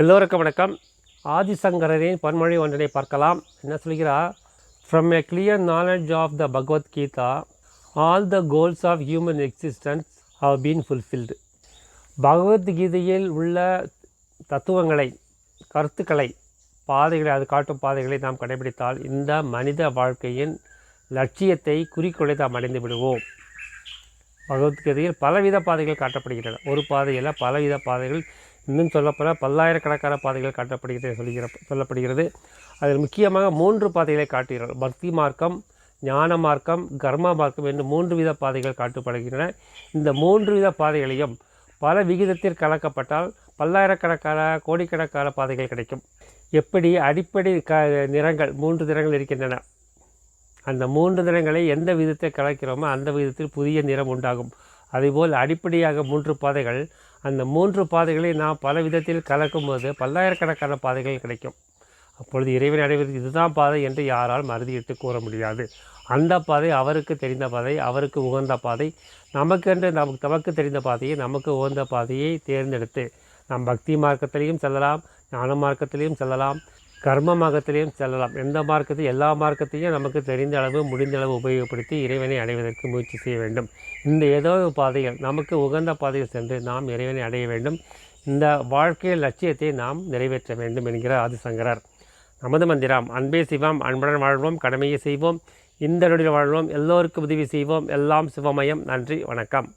எல்லோருக்கும் வணக்கம். ஆதிசங்கரரின் பன்மொழி ஒன்றினை பார்க்கலாம். என்ன சொல்கிறார் from a clear knowledge of the Bhagavad Gita all the goals of human existence have been fulfilled பகவத்கீதையில் உள்ள தத்துவங்களை கருத்துக்களை பாதைகளை அது காட்டும் பாதைகளை நாம் கடைபிடித்தால் இந்த மனித வாழ்க்கையின் லட்சியத்தை குறிக்கோளை நாம் அடைந்து விடுவோம். பகவத்கீதையில் பலவித பாதைகள் காட்டப்படுகின்றன. ஒரு பாதையில் பலவித பாதைகள் இன்னும் சொல்லப்போனால் பல்லாயிரக்கணக்கான பாதைகள் காட்டப்படுகிறது சொல்லுகிற சொல்லப்படுகிறது. அதில் முக்கியமாக மூன்று பாதைகளை காட்டுகிறார் பக்தி மார்க்கம் ஞான மார்க்கம் கர்ம மார்க்கம் என்று மூன்று வித பாதைகள் காட்டப்படுகின்றன. இந்த மூன்று வித பாதைகளையும் பல விகிதத்தில் கலக்கப்பட்டால் பல்லாயிரக்கணக்கான கோடிக்கணக்கான பாதைகள் கிடைக்கும். எப்படி அடிப்படை க நிறங்கள் மூன்று நிறங்கள் இருக்கின்றன. அந்த மூன்று நிறங்களை எந்த விதத்தில் கலக்கிறோமோ அந்த விதத்தில் புதிய நிறம் உண்டாகும். அதேபோல் அடிப்படையாக மூன்று பாதைகள் அந்த மூன்று பாதைகளை நாம் பல விதத்தில் கலக்கும்போது பல்லாயிரக்கணக்கான பாதைகள் கிடைக்கும். அப்பொழுது இறைவன் அடைவதற்கு இதுதான் பாதை என்று யாரால் மறுதியிட்டு கூற முடியாது. அந்த பாதை அவருக்கு தெரிந்த பாதை அவருக்கு உகந்த பாதை நமக்கென்று நமக்கு தமக்கு தெரிந்த பாதையை நமக்கு உகந்த பாதையை தேர்ந்தெடுத்து நாம் பக்தி மார்க்கத்திலையும் செல்லலாம் ஞான மார்க்கத்திலையும் செல்லலாம் கர்ம மார்க்கத்திலையும் செல்லலாம். எந்த மார்க்கத்தை எல்லா மார்க்கத்தையும் நமக்கு தெரிந்த அளவு முடிந்த அளவு உபயோகப்படுத்தி இறைவனை அடைவதற்கு முயற்சி செய்ய வேண்டும். இந்த ஏதோ ஒரு பாதைகள் நமக்கு உகந்த பாதையில் சென்று நாம் இறைவனை அடைய வேண்டும். இந்த வாழ்க்கையில் லட்சியத்தை நாம் நிறைவேற்ற வேண்டும் என்கிறார் ஆதிசங்கரர். நமது மந்திரம் அன்பே சிவம் அன்புடன் வாழ்வோம் கடமையை செய்வோம் இந்த நொடியில் வாழ்வோம் எல்லோருக்கும் உதவி செய்வோம் எல்லாம் சிவமயம். நன்றி வணக்கம்.